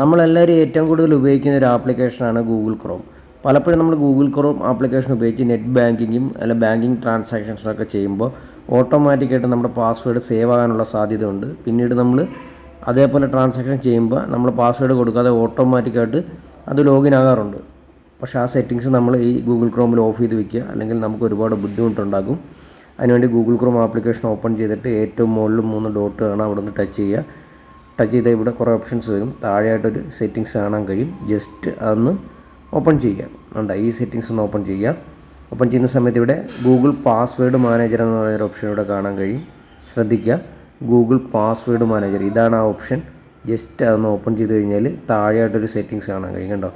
നമ്മളെല്ലാവരും ഏറ്റവും കൂടുതൽ ഉപയോഗിക്കുന്ന ഒരു ആപ്ലിക്കേഷനാണ് ഗൂഗിൾ ക്രോം. പലപ്പോഴും നമ്മൾ ഗൂഗിൾ ക്രോം ആപ്ലിക്കേഷൻ ഉപയോഗിച്ച് നെറ്റ് ബാങ്കിങ്ങും അല്ല ബാങ്കിങ് ട്രാൻസാക്ഷൻസൊക്കെ ചെയ്യുമ്പോൾ ഓട്ടോമാറ്റിക്കായിട്ട് നമ്മുടെ പാസ്വേഡ് സേവ് ആകാനുള്ള സാധ്യതയുണ്ട്. പിന്നീട് നമ്മൾ അതേപോലെ ട്രാൻസാക്ഷൻ ചെയ്യുമ്പോൾ നമ്മൾ പാസ്വേഡ് കൊടുക്കാതെ ഓട്ടോമാറ്റിക്കായിട്ട് അത് ലോഗിൻ ആകാറുണ്ട്. പക്ഷേ ആ സെറ്റിങ്സ് നമ്മൾ ഈ ഗൂഗിൾ ക്രോമിൽ ഓഫ് ചെയ്ത് വെക്കുക. അല്ലെങ്കിൽ നമുക്ക് ഒരുപാട് ബുദ്ധിമുട്ടുണ്ടാകും. അതിനുവേണ്ടി ഗൂഗിൾ ക്രോം ആപ്ലിക്കേഷൻ ഓപ്പൺ ചെയ്തിട്ട് ഏറ്റവും മുകളിൽ മൂന്ന് ഡോട്ട് വേണം അവിടെ നിന്ന് ടച്ച് ചെയ്യുക. ടച്ച് ചെയ്താൽ ഇവിടെ കുറേ ഓപ്ഷൻസ് വരും. താഴെയായിട്ടൊരു സെറ്റിങ്സ് കാണാൻ കഴിയും. ജസ്റ്റ് അതൊന്ന് ഓപ്പൺ ചെയ്യാം ഉണ്ട് ഈ സെറ്റിങ്സ് ഒന്ന് ഓപ്പൺ ചെയ്യാം ഓപ്പൺ ചെയ്യുന്ന സമയത്ത് ഇവിടെ ഗൂഗിൾ പാസ്വേഡ് മാനേജർ എന്ന് പറയുന്ന ഓപ്ഷൻ ഇവിടെ കാണാൻ കഴിയും. ശ്രദ്ധിക്കുക. ഗൂഗിൾ പാസ്വേഡ് മാനേജർ ഇതാണ് ആ ഓപ്ഷൻ ജസ്റ്റ് അതൊന്ന് ഓപ്പൺ ചെയ്ത് കഴിഞ്ഞാൽ താഴെയായിട്ടൊരു സെറ്റിങ്സ് കാണാൻ കഴിയും. കേട്ടോ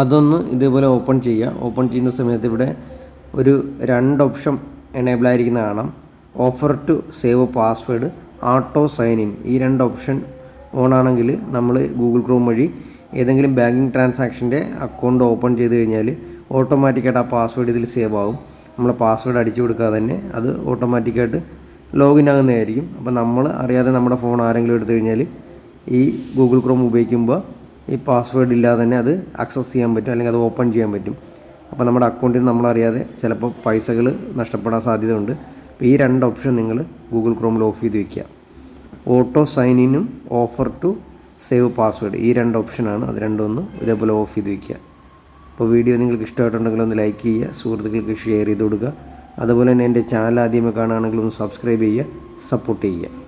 അതൊന്ന് ഇതേപോലെ ഓപ്പൺ ചെയ്യുക. ഓപ്പൺ ചെയ്യുന്ന സമയത്ത് ഇവിടെ ഒരു രണ്ട് ഓപ്ഷൻ എനേബിൾ ആയിരിക്കുന്ന കാണാം. Offer to save password auto sign in ഈ രണ്ട് ഓപ്ഷൻ ഓൺ ആണെങ്കിൽ നമ്മൾ ഗൂഗിൾ ക്രോം വഴി ഏതെങ്കിലും ബാങ്കിങ് ട്രാൻസാക്ഷന്റെ അക്കൗണ്ട് ഓപ്പൺ ചെയ്ത് കഴിഞ്ഞാൽ ഓട്ടോമാറ്റിക്കായിട്ട് ആ പാസ്വേഡ് ഇതിൽ സേവ് ആകും നമ്മൾ പാസ്വേഡ് അടിച്ചു കൊടുക്കാതെ തന്നെ അത് ഓട്ടോമാറ്റിക്കായിട്ട് ലോഗിൻ ആകുന്നതായിരിക്കും. അപ്പോൾ നമ്മൾ അറിയാതെ നമ്മുടെ ഫോൺ ആരെങ്കിലും എടുത്തു കഴിഞ്ഞാൽ ഈ ഗൂഗിൾ ക്രോം ഉപയോഗിക്കുമ്പോൾ ഈ പാസ്വേഡ് ഇല്ലാതെ തന്നെ അത് ആക്സസ് ചെയ്യാൻ പറ്റും അല്ലെങ്കിൽ അത് ഓപ്പൺ ചെയ്യാൻ പറ്റും. അപ്പോൾ നമ്മുടെ അക്കൗണ്ടിൽ നമ്മൾ അറിയാതെ ചിലപ്പോൾ പൈസകൾ നഷ്ടപ്പെടാൻ സാധ്യതയുണ്ട്. അപ്പോൾ ഈ രണ്ട് ഓപ്ഷൻ നിങ്ങൾ ഗൂഗിൾ ക്രോമിൽ ഓഫ് ചെയ്ത് വെക്കുക ഓട്ടോ സൈൻ ഇനും ഓഫർ ടു സേവ് പാസ്വേഡ്. ഈ രണ്ട് ഓപ്ഷനാണ്. അത് രണ്ടൊന്ന് ഇതേപോലെ ഓഫ് ചെയ്ത് വയ്ക്കുക അപ്പോൾ വീഡിയോ നിങ്ങൾക്ക് ഇഷ്ടമായിട്ടുണ്ടെങ്കിൽ ഒന്ന് ലൈക്ക് ചെയ്യുക സുഹൃത്തുക്കൾക്ക് ഷെയർ ചെയ്ത് കൊടുക്കുക. അതുപോലെ തന്നെ എന്റെ ചാനൽ ആദ്യമേ കാണുകയാണെങ്കിൽ ഒന്ന് സബ്സ്ക്രൈബ് ചെയ്യുക സപ്പോർട്ട് ചെയ്യുക.